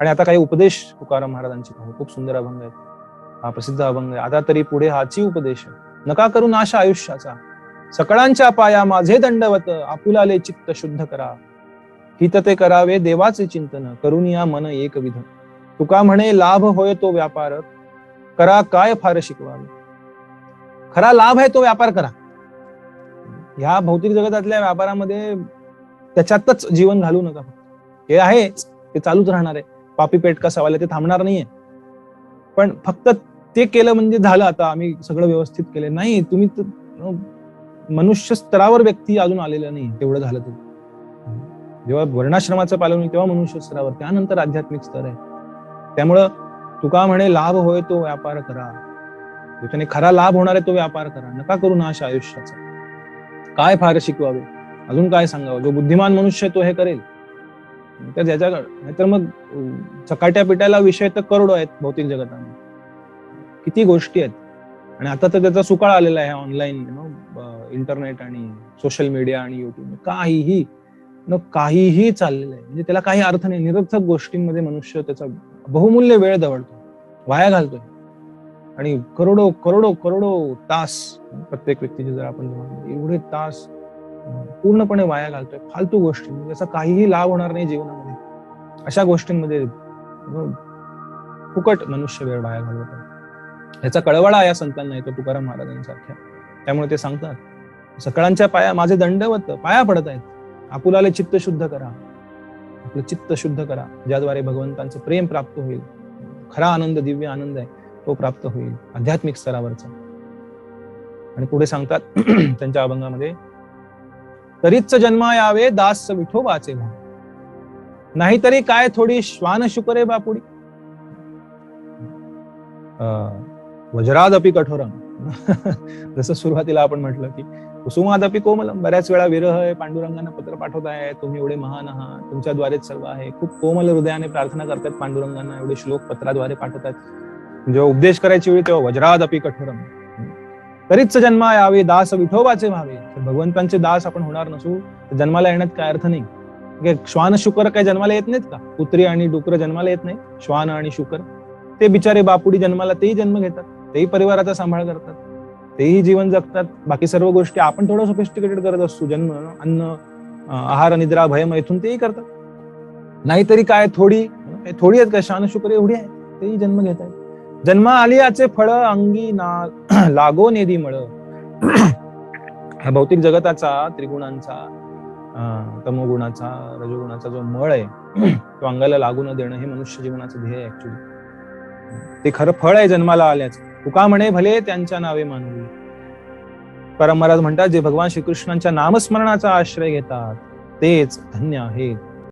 आणि आता काही उपदेश तुकाराम महाराजांचे पाहू हो, खूप सुंदर अभंग आहेत. हा प्रसिद्ध अभंग आहे. आता तरी पुढे हाची उपदेश नका करू नाश आयुष्याचा. सकळांच्या पाया माझे दंडवत आपुलाले चित्त शुद्ध करा. हित ते करावे देवाचे चिंतन करून या मन एकविध. तुका म्हणे लाभ होय तो व्यापार. करा काय फार शिकवावे खरा लाभ आहे तो व्यापार करा. ह्या भौतिक जगतातल्या व्यापारामध्ये त्याच्यातच जीवन घालू नका. हे आहे ते चालूच राहणार आहे. पापी पेट का सवाल आहे ते थांबणार नाहीये. पण फक्त ते केलं म्हणजे झालं आता आम्ही सगळं व्यवस्थित केलं. नाही तुम्ही मनुष्य स्तरावर व्यक्ती अजून आलेलं नाही तेवढं झालं तुम्ही जेव्हा वर्णाश्रमाचं पालन होईल तेव्हा मनुष्य स्तरावर त्यानंतर आध्यात्मिक स्तर आहे. त्यामुळं तुका म्हणे लाभ होय तो व्यापार करा. त्याने खरा लाभ होणार आहे तो व्यापार करा. नका करू नाश आयुष्याचा. काय फार शिकवावे? अजून काय सांगावं? जो बुद्धिमान मनुष्य तो हे करेल. तर ज्याच्या नाहीतर मग चकाट्या पिटायला विषय तर करोडो आहेत भौतिक जगतामध्ये. किती गोष्टी आहेत. आणि आता तर त्याचा सुकाळ आलेला आहे ऑनलाईन इंटरनेट आणि सोशल मीडिया आणि युट्यूब काहीही न काहीही चाललेलं आहे. म्हणजे त्याला काही अर्थ नाही. निरर्थक गोष्टींमध्ये मनुष्य त्याचा बहुमूल्य वेळ दवडतो. वाया घालतोय. आणि करोडो करोडो करोडो तास प्रत्येक व्यक्तीचे जर आपण एवढे तास पूर्णपणे वाया घालतोय. फालतू गोष्टी. याचा काहीही लाभ होणार नाही जीवनामध्ये. अशा गोष्टींमध्ये फुकट मनुष्य वेळ वाया घालवतो. याचा कळवळा या संतांना येतो तुकाराम महाराजांसारख्या. त्यामुळे ते सांगतात सकळांच्या पाया माझे दंडवत पाया पडत आहेत. आपुलाले चित्त शुद्ध करा. आपलं चित्त शुद्ध करा. ज्याद्वारे भगवंतांचं प्रेम प्राप्त होईल. खरा आनंद दिव्य आनंद आहे तो प्राप्त होईल. आध्यात्मिक स्तरावरचा. आणि पुढे सांगतात त्यांच्या अभंगामध्ये तरीच जन्मा यावे दास विठोबाचे भाव नाहीतरी काय थोडी श्वान शुकरे बापुडी. वज्राद अपि कठोरम. जसं सुरुवातीला आपण म्हटलं की कुसुमादपि कोमलम. बऱ्याच वेळा विरह आहे पांडुरंगांना पत्र पाठवताय तुम्ही एवढे महान आहात तुमच्याद्वारेच सर्व आहे. खूप कोमल हृदयाने प्रार्थना करतात पांडुरंगांना एवढे श्लोक पत्राद्वारे पाठवतात. जेव्हा उपदेश करायची वेळी तेव्हा वज्रादपि कठोरम. तरीच जन्मा यावे दास विठोबाचे व्हावे. तर भगवंतांचे दास आपण होणार नसू तर जन्माला येण्यात काय अर्थ नाही. श्वान शुकर काय जन्माला येत नाहीत का? कुत्री आणि डुकर जन्माला येत नाही. श्वान आणि शुकर. ते बिचारे बापुडी जन्माला तेही जन्म घेतात. तेही परिवाराचा सांभाळ करतात. तेही जीवन जगतात. बाकी सर्व गोष्टी आपण थोडं सोफिस्टिकेटेड करत असतो. जन्म अन्न आहार निद्रा भयम इथून तेही करतात. नाहीतरी काय थोडी थोडी आहेत का? शान शुकर एवढी आहे तेही जन्म घेत आहेत. जन्म आलियाचे फळ अंगी ना लागो नेदी मळ. ह्या भौतिक जगताचा त्रिगुणांचा तमोगुणाचा रजोगुणाचा जो मळ आहे तो अंगाला लागू न देणं हे मनुष्य जीवनाचं ध्येय आहे ऍक्च्युली ते खरं फळ आहे जन्माला आल्याचं. तुका म्हणे भले त्यांच्या नावे मानवी. परम महाराज म्हणतात जे भगवान श्रीकृष्णांच्या नामस्मरणाचा आश्रय घेतात तेच धन्य आहेत.